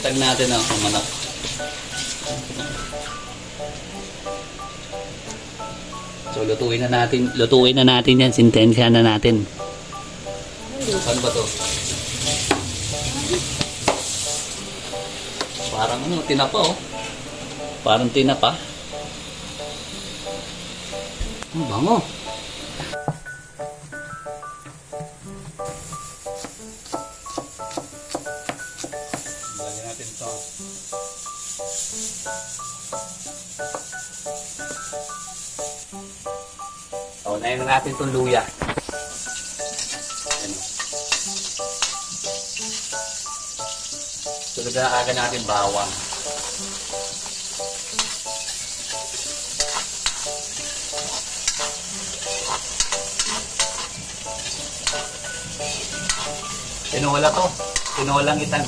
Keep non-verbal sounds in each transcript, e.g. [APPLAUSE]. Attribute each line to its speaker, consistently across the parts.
Speaker 1: itag natin oh, ang manok. So lutuin na natin, lutuin na natin yan, sintensya na natin. Ano ba to? Parang ano, tinapa oh. Parang tinapa. Ang bango. Lagyan natin ito. O, na natin itong luya. Ayan. Sunod na agad natin bawang. Tinola to. Tinolang itan.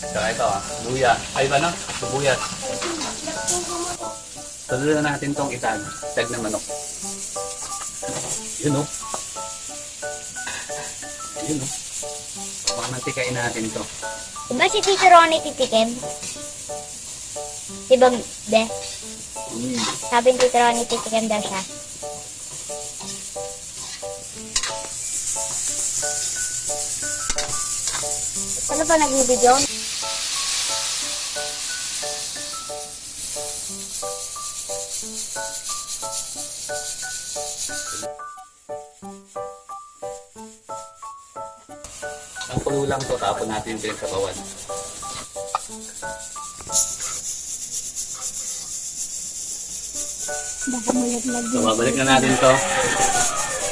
Speaker 1: Saka ito ah, luya. Ay ba na? Sibuyas. Tuloy na natin tong itan. Tag na manok. Yun oh. Yun oh. Mamantikain natin to.
Speaker 2: Diba si Tito Ronnie titikim? Diba, be?
Speaker 1: Mm.
Speaker 2: Sabi ni Tito Ronnie titikim daw siya. Ano ba nagbibideo?
Speaker 1: Ang kulo lang to, tapon natin yung pinagsabawan.
Speaker 2: Baka mulaglag
Speaker 1: So, babalik na natin to.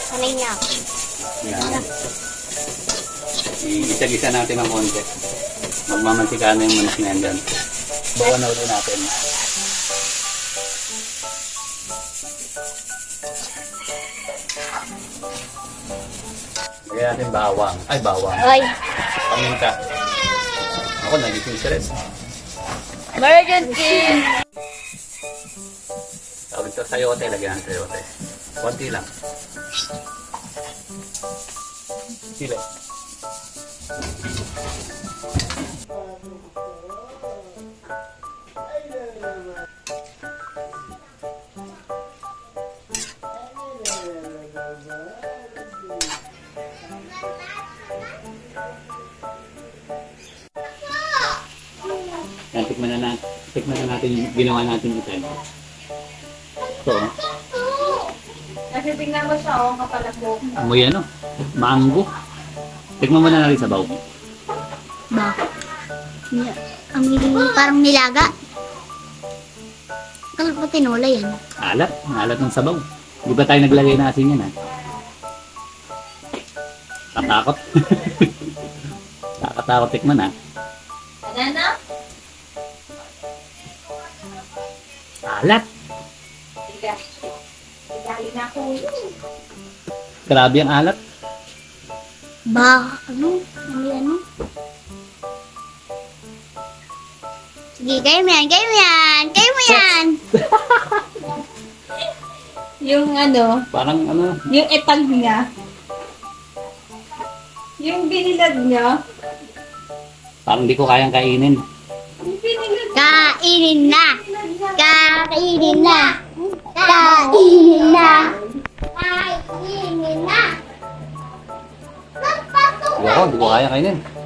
Speaker 2: Sanay na ako.
Speaker 1: Yan. Igisa-gisa natin ng konti. Magmamantika na yung manok na yan dyan. Bawa na ulit natin. Lagyan natin bawang. Ay, bawang.
Speaker 2: Oy,
Speaker 1: Paminta. Ako, nagising stress.
Speaker 2: emergency!
Speaker 1: Tawag ito sayote, lagyan natin sayote. Konti lang. Sila. Yan, tikman na, na, tikman na natin yung ginawa natin ito. Ito, oh.
Speaker 2: Kasi tingnan mo siya, oh, kapalagbo.
Speaker 1: Amoy ano? Mango. Tikman mo na natin sa baw.
Speaker 2: Ba? Ang parang nilaga. Kala ko tinola yan.
Speaker 1: Alat. Alat ng sabaw. Di ba tayo naglagay natin yan, ha? Tatakot. Takatakot [LAUGHS] tikman, ha?
Speaker 2: Ano na?
Speaker 1: Alat.
Speaker 2: Tiga. Tigali na ako.
Speaker 1: Grabe ang alat.
Speaker 2: Ba, ano? Ano yan? Sige, kayo mo yan, kayo mo yan, kayo mo yan. [LAUGHS]
Speaker 3: Yung ano,
Speaker 1: Parang ano,
Speaker 3: yung etag niya. Yung binilad niya.
Speaker 1: parang di ko kayang kainin.
Speaker 3: Yung binilad
Speaker 2: Kainin na. Kainin na. Kainin na. Kainin na.
Speaker 1: Di ako, di ko kayang kainin.